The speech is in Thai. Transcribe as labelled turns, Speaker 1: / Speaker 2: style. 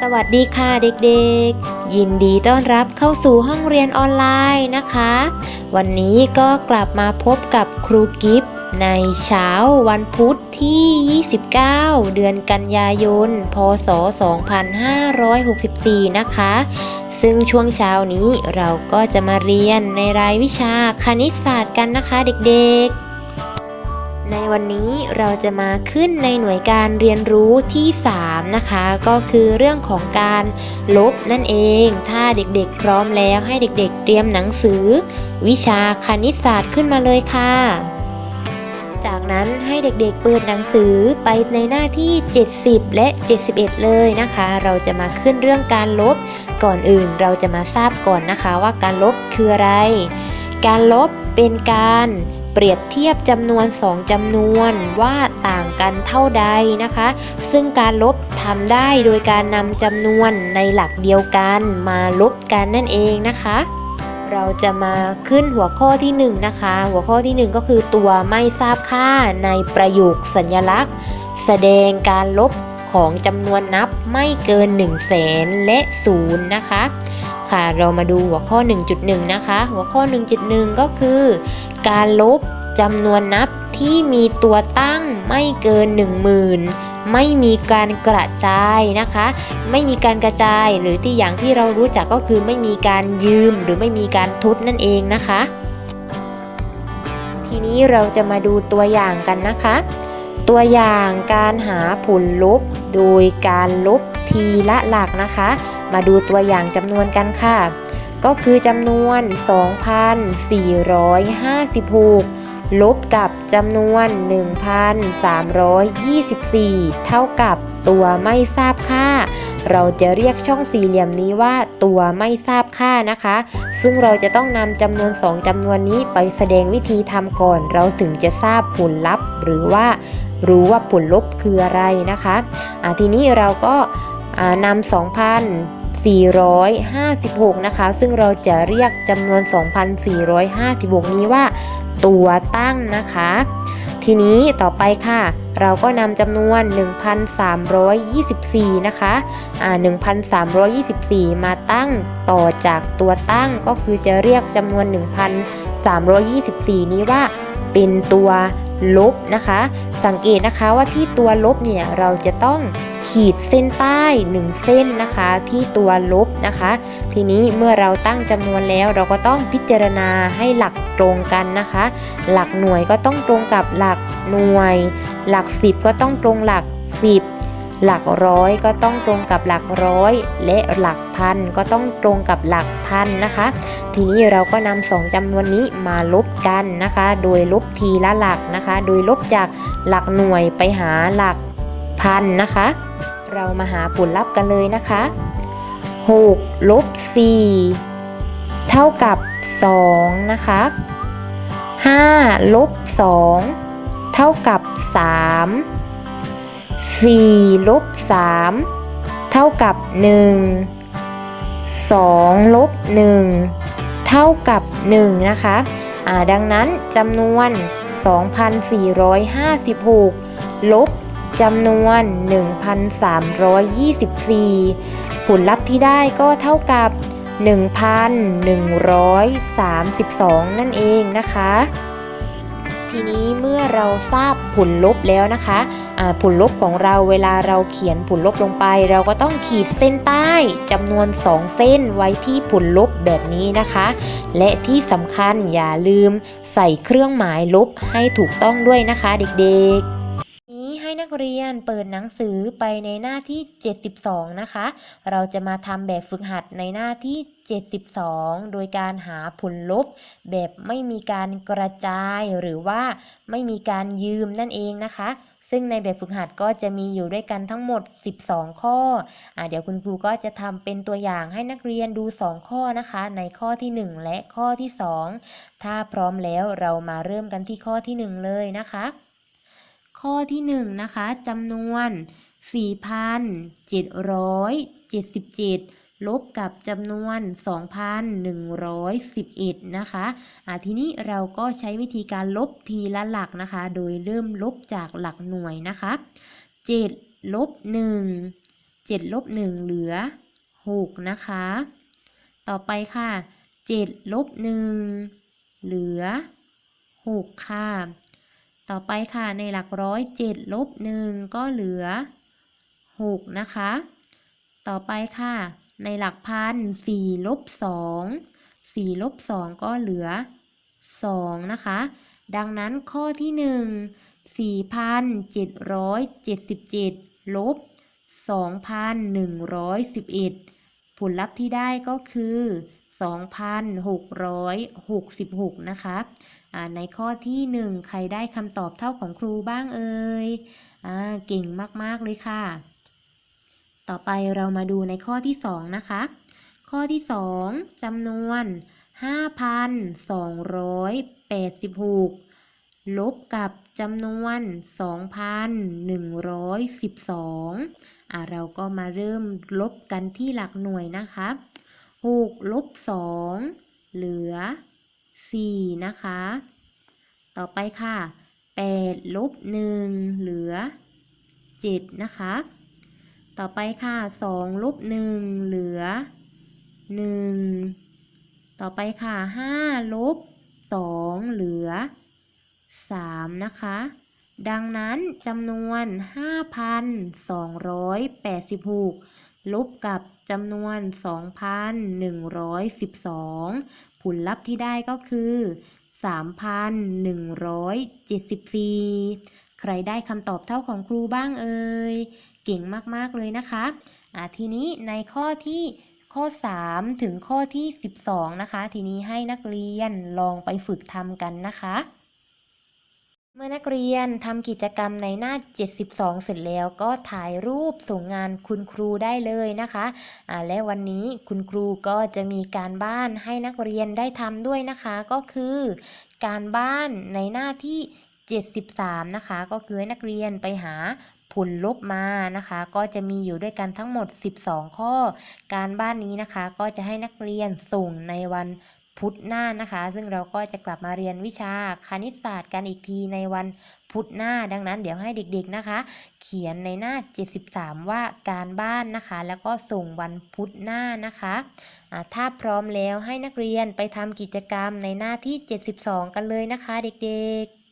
Speaker 1: สวัสดีค่ะเด็กๆ ยินดีต้อนรับเข้าสู่ห้องเรียนออนไลน์นะคะ วันนี้ก็กลับมาพบกับครูกิฟต์ในเช้าวันพุธที่ 29 เดือนกันยายน พศ 2564 นะคะ ซึ่งช่วงเช้านี้เราก็จะมาเรียนในรายวิชาคณิตศาสตร์กันนะคะเด็กๆ ในวันนี้เราจะมาขึ้นในหน่วยการเรียนรู้ที่ 3 นะคะ ก็คือเรื่องของการลบนั่นเอง ถ้าเด็กๆ พร้อมแล้วให้เด็กๆ เตรียมหนังสือ วิชาคณิตศาสตร์ขึ้นมาเลยค่ะ จากนั้นให้เด็กๆ เปิดหนังสือไปในหน้าที่ 70 และ 71 เลยนะคะ เราจะมาขึ้นเรื่องการลบ ก่อนอื่นเราจะมาทราบก่อนนะคะว่าการลบคืออะไร การลบเป็นการ เปรียบเทียบจำนวน 2จำนวนว่าต่างกันเท่าใดนะคะ ซึ่งการลบทำได้โดยการนำจำนวนในหลักเดียวกันมาลบกันนั่นเองนะคะเราจะมาขึ้นหัวข้อที่1นะคะ หัวข้อที่ 1 ก็คือตัวไม่ทราบค่าในประโยคสัญลักษณ์ แสดงการลบของจำนวนนับไม่เกิน1 0 0 0 0แสนและ0นะคะ ค่ะ เรามาดูหัวข้อ 1.1 นะคะ หัวข้อ 1.1 ก็คือ การลบจำนวนนับที่มีตัวตั้งไม่เกิน 10,000 ไม่มีการกระจายนะคะ ไม่มีการกระจายหรือที่อย่างที่เรารู้จักก็คือไม่มีการยืมหรือไม่มีการทุดนั่นเองนะคะ ทีนี้เราจะมาดูตัวอย่างกันนะคะ ตัวอย่างการหาผลลบโดยการลบทีละหลักนะคะ มาดูตัวอย่างจำนวนกันค่ะ ก็คือจำนวน 2,456 ลบกับจำนวน 1,324 เท่ากับตัวไม่ทราบค่า เราจะเรียกช่องสี่เหลี่ยมนี้ว่าตัวไม่ทราบค่านะคะ ซึ่งเราจะต้องนำจำนวน 2จำนวนนี้ไปแสดงวิธีทำก่อน เราถึงจะทราบผลลัพธ์ หรือว่ารู้ว่าผลลบคืออะไรนะคะะทีนี้เราก็อ่านำ 2,456 นะคะ ซึ่งเราจะเรียกจำนวน 2,456 นี้ว่า ตัวตั้งนะคะ ทีนี้ต่อไปค่ะ เราก็นำจำนวน 1,324 นะคะอ่า1,324 มาตั้งต่อจากตัวตั้งก็คือจะเรียกจำนวน 324 นี้ว่าเป็นตัวลบนะคะ สังเกตนะคะว่าที่ตัวลบเนี่ยเราจะต้องขีดเส้นใต้ 1 เส้นนะคะที่ตัวลบนะคะ ทีนี้เมื่อเราตั้งจำนวนแล้วเราก็ต้องพิจารณาให้หลักตรงกันนะคะ หลักหน่วยก็ต้องตรงกับหลักหน่วย หลัก 10 ก็ต้องตรงหลัก 10 หลักร้อยก็ต้องตรงกับหลักร้อย และหลักพันก็ต้องตรงกับหลักพันนะคะ ทีนี้เราก็นำสองจำนวนนี้มาลบกันนะคะ โดยลบทีละหลักนะคะ โดยลบจากหลักหน่วยไปหาหลักพันนะคะ เรามาหาผลลัพธ์กันเลยนะคะ6ลบ4เท่ากับ2นะคะ5ลบ2เท่ากับ3 4ลบ3เท่ากับ 1 2ลบ1เท่ากับ 1 นะคะอ่าดังนั้นจำนวน 2,456 ลบจำนวน 1,324 ผลลัพธ์ที่ได้ก็เท่ากับ 1,132 นั่นเองนะคะ ทีนี้เมื่อเราทราบผลลบแล้วนะคะผลลบของเราเวลาเราเขียนผลลบลงไป เราก็ต้องขีดเส้นใต้จำนวน 2 เส้นไว้ที่ผลลบแบบนี้นะคะ และที่สำคัญอย่าลืมใส่เครื่องหมายลบให้ถูกต้องด้วยนะคะเด็กๆ เรียนเปิดหนังสือไปในหน้าที่ 72 นะคะ เราจะมาทำแบบฝึกหัดในหน้าที่ 72 โดยการหาผลลบ แบบไม่มีการกระจายหรือว่าไม่มีการยืมนั่นเองนะคะ ซึ่งในแบบฝึกหัดก็จะมีอยู่ด้วยกันทั้งหมด 12 ข้ออเดี๋ยวคุณครูก็จะทำเป็นตัวอย่างให้นักเรียนดู 2 ข้อนะคะ ในข้อที่ 1 และข้อที่ 2 ถ้าพร้อมแล้วเรามาเริ่มกันที่ข้อที่ 1 เลยนะคะ ข้อที่1นะคะจำนวน 4,777 ลบกับจำนวน 2,111 นะคะอะทีนี้เราก็ใช้วิธีการลบทีละหลักนะคะ โดยเริ่มลบจากหลักหน่วยนะคะ 7 ลบ 1 7 ลบ 1 เหลือ 6 นะคะ ต่อไปค่ะ 7 ลบ 1 เหลือ 6 ค่ะ ต่อไปค่ะในหลักร้อย7ลบ1ก็เหลือ 6 นะคะ ต่อไปค่ะ ในหลักพัน4ลบ2 4ลบ2ก็เหลือ 2 นะคะ ดังนั้นข้อที่ 1 4,777ลบ2,111 ผลลัพธ์ที่ได้ก็คือ 2,666 นะคะอ่าในข้อที่ 1 ใครได้คำตอบเท่าของครูบ้างเอ่ยอเก่งมาก ๆ เลยค่ะ ต่อไปเรามาดูในข้อที่ 2 นะคะ ข้อที่ 2จำนวน 5,286 ลบกับจำนวน 2,112อะเราก็มาเริ่มลบกันที่หลักหน่วยนะคะ 6ลบ2เหลือ 4 นะคะ ต่อไปค่ะ8ลบ1เหลือ 7 นะคะ ต่อไปค่ะ2ลบ1เหลือ 1 ต่อไปค่ะ5ลบ2เหลือ 3 นะคะ ดังนั้นจำนวน 5,286 ลบกับจำนวน 2,112 ผลลัพธ์ที่ได้ก็คือ 3,174 ใครได้คำตอบเท่าของครูบ้างเอ่ย เก่งมากๆเลยนะคะอะทีนี้ในข้อที่ข้อ 3 ถึงข้อที่ 12 นะคะ ทีนี้ให้นักเรียนลองไปฝึกทำกันนะคะ เมื่อนักเรียนทำกิจกรรมในหน้า 72 เสร็จแล้วก็ถ่ายรูปส่งงานคุณครูได้เลยนะคะอ่าและวันนี้คุณครูก็จะมีการบ้านให้นักเรียนได้ทำด้วยนะคะ ก็คือการบ้านในหน้าที่ 73 นะคะ ก็คือให้นักเรียนไปหาผลลบมานะคะ ก็จะมีอยู่ด้วยกันทั้งหมด 12 ข้อ การบ้านนี้นะคะ ก็จะให้นักเรียนส่งในวัน พุธหน้านะคะ ซึ่งเราก็จะกลับมาเรียนวิชาคณิตศาสตร์กันอีกทีในวันพุธหน้า ดังนั้นเดี๋ยวให้เด็กๆนะคะ เขียนในหน้า 73 ว่าการบ้านนะคะ แล้วก็ส่งวันพุธหน้านะคะะถ้าพร้อมแล้วให้นักเรียนไปทำกิจกรรมในหน้าที่ 72 กันเลยนะคะ เด็กๆ